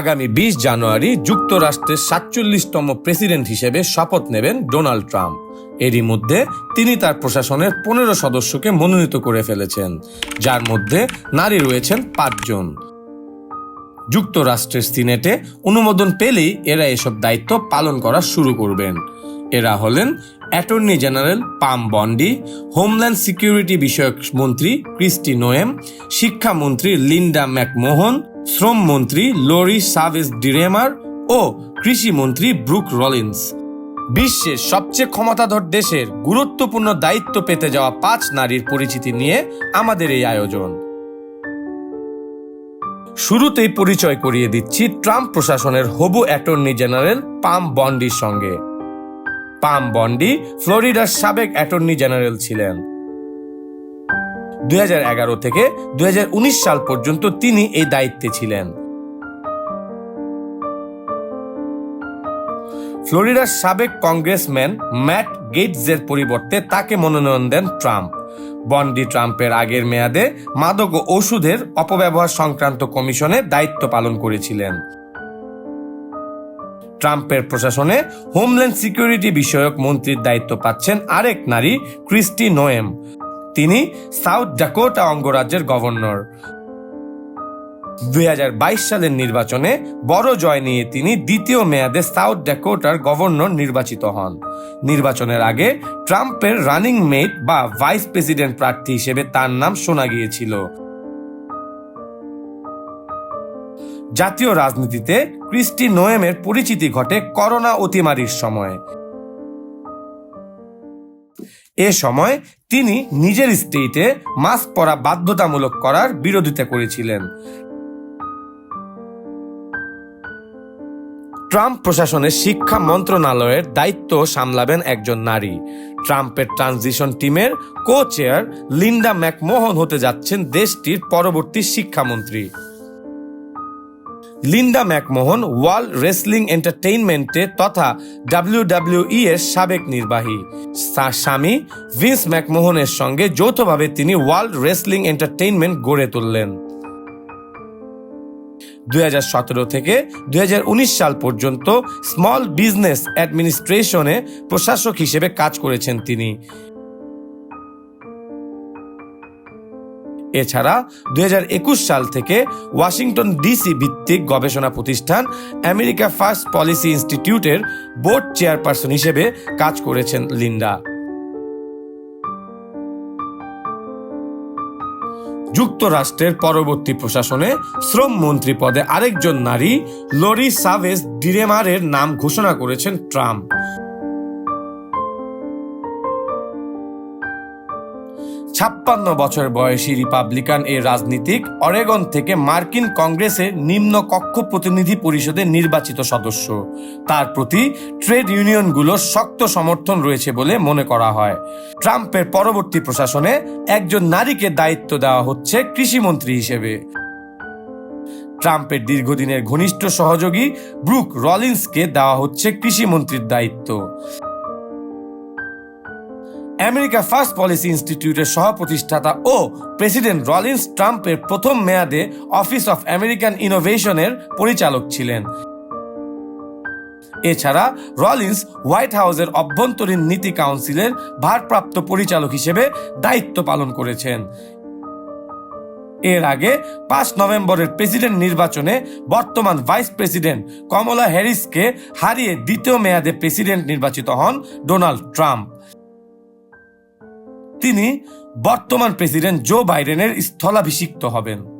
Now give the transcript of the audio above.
আগামী বিশ জানুয়ারি যুক্তরাষ্ট্রের সাতচল্লিশতম প্রেসিডেন্ট হিসেবে শপথ নেবেন ডোনাল্ড ট্রাম্প। এরই মধ্যে তিনি তার প্রশাসনের পনেরো সদস্যকে মনোনীত করে ফেলেছেন, যার মধ্যে নারী রয়েছেন পাঁচজন। যুক্তরাষ্ট্রের সিনেটে অনুমোদন পেলেই এরা এসব দায়িত্ব পালন করা শুরু করবেন। এরা হলেন attorney general Pam Bondi, homeland security বিষয়ক মন্ত্রী ক্রিস্টি নোয়েম, শিক্ষামন্ত্রী লিন্ডা ম্যাকমোহন শ্রম মন্ত্রী লরি সাভেজ ডিরেমার ও কৃষিমন্ত্রী ব্রুক রলিন্স। বিশ্বের সবচেয়ে ক্ষমতাধর দেশের গুরুত্বপূর্ণ দায়িত্ব পেতে যাওয়া পাঁচ নারীর পরিচিতি নিয়ে আমাদের এই আয়োজন। শুরুতেই পরিচয় করিয়ে দিচ্ছি ট্রাম্প প্রশাসনের হবু অ্যাটর্নি জেনারেল পাম বন্ডির সঙ্গে। পাম বন্ডি ফ্লোরিডার সাবেক অ্যাটর্নি জেনারেল ছিলেন। দুই হাজার এগারো থেকে দুই হাজার উনিশ সাল পর্যন্ত তিনি এই দায়িত্বে ছিলেন। ফ্লোরিডার সাবেক কংগ্রেসম্যান ম্যাট গেটসের পরিবর্তে তাকে মনোনয়ন দেন ট্রাম্প। বন্ডি ট্রাম্পের আগের মেয়াদে মাদক ও ওষুধের অপব্যবহার সংক্রান্ত কমিশনে দায়িত্ব পালন করেছিলেন। ট্রাম্পের প্রশাসনে হোমল্যান্ড সিকিউরিটি বিষয়ক মন্ত্রীর দায়িত্ব পাচ্ছেন আরেক নারী, ক্রিস্টি নোয়েম। তিনি সাউথ ডাকোটা অঙ্গরাজ্যের গভর্নর। দুই হাজার বাইশ সালের নির্বাচনে বড় জয় নিয়ে তিনি দ্বিতীয় মেয়াদে সাউথ ড্যাকোটার গভর্নর নির্বাচিত হন। নির্বাচনের আগে ট্রাম্পের রানিং মেট বা ভাইস প্রেসিডেন্ট প্রার্থী হিসেবে তার নাম শোনা গিয়েছিল। জাতীয় রাজনীতিতে ক্রিস্টি নোয়েমের পরিচিতি ঘটে করোনা অতিমারির সময়। এ সময় তিনি নিজের স্টেটে মাস্ক পরা বাধ্যতামূলক করার বিরোধিতা করেছিলেন। ট্রাম্প প্রশাসনের শিক্ষা মন্ত্রণালয়ের দায়িত্ব সামলাবেন একজন নারী। ট্রাম্পের ট্রানজিশন টিমের কো চেয়ার লিন্ডা ম্যাকমোহন হতে যাচ্ছেন দেশটির পরবর্তী শিক্ষামন্ত্রী। লিন্ডা ম্যাকমোহন ওয়ার্ল্ড রেসলিং এন্টারটেইনমেন্টে তথা ডাব্লিউডাব্লিউই এর সাবেক নির্বাহী। তার স্বামী ভিন্স ম্যাকমোহনের সঙ্গে যৌথভাবে তিনি ওয়ার্ল্ড রেসলিং এন্টারটেইনমেন্ট গড়ে তুললেন। দু হাজার সতেরো থেকে দুই হাজার উনিশ সাল পর্যন্ত স্মল বিজনেস অ্যাডমিনিস্ট্রেশনে প্রশাসক হিসেবে কাজ করেছেন তিনি। এছাড়া দু হাজার একুশ সাল থেকে ওয়াশিংটন ডিসি ভিত্তিক গবেষণা প্রতিষ্ঠান আমেরিকা ফার্স্ট পলিসি ইনস্টিটিউটের বোর্ড চেয়ারপারসন হিসেবে কাজ করেছেন লিন্ডা। যুক্তরাষ্ট্রের পরবর্তী প্রশাসনে শ্রম মন্ত্রী পদে আরেকজন নারী, লরি সাভেজ ডিরেমারের নাম ঘোষণা করেছেন ট্রাম্প। ছাপ্পান্ন বছর বয়সী রিপাবলিকান এই রাজনীতিক অরেগন থেকে মার্কিন কংগ্রেসের নিম্ন কক্ষ প্রতিনিধি পরিষদের নির্বাচিত সদস্য। তার প্রতি ট্রেড ইউনিয়নগুলোর শক্ত সমর্থন রয়েছে বলে মনে করা হয়। ট্রাম্পের পরবর্তী প্রশাসনে একজন নারীকে দায়িত্ব দেওয়া হচ্ছে কৃষিমন্ত্রী হিসেবে। ট্রাম্পের দীর্ঘদিনের ঘনিষ্ঠ সহযোগী ব্রুক রলিন্সকে দেওয়া হচ্ছে কৃষিমন্ত্রীর দায়িত্ব। আমেরিকা ফার্স্ট পলিসি ইনস্টিটিউটের সহ প্রতিষ্ঠাতা ও প্রেসিডেন্ট রলিন্স ট্রাম্পের প্রথম মেয়াদে অফিস অফ আমেরিকান ইনোভেশনের পরিচালক ছিলেন। এছাড়া রলিন্স হোয়াইট হাউসের অভ্যন্তরীণ নীতি কাউন্সিলের ভারপ্রাপ্ত পরিচালক হিসেবে দায়িত্ব পালন করেছেন। এর আগে পাঁচ নভেম্বরের প্রেসিডেন্ট নির্বাচনে বর্তমান ভাইস প্রেসিডেন্ট কমলা হ্যারিসকে হারিয়ে দ্বিতীয় মেয়াদে প্রেসিডেন্ট নির্বাচিত হন ডোনাল্ড ট্রাম্প। তিনি বর্তমান প্রেসিডেন্ট জো বাইডেনের স্থলাভিষিক্ত হবেন।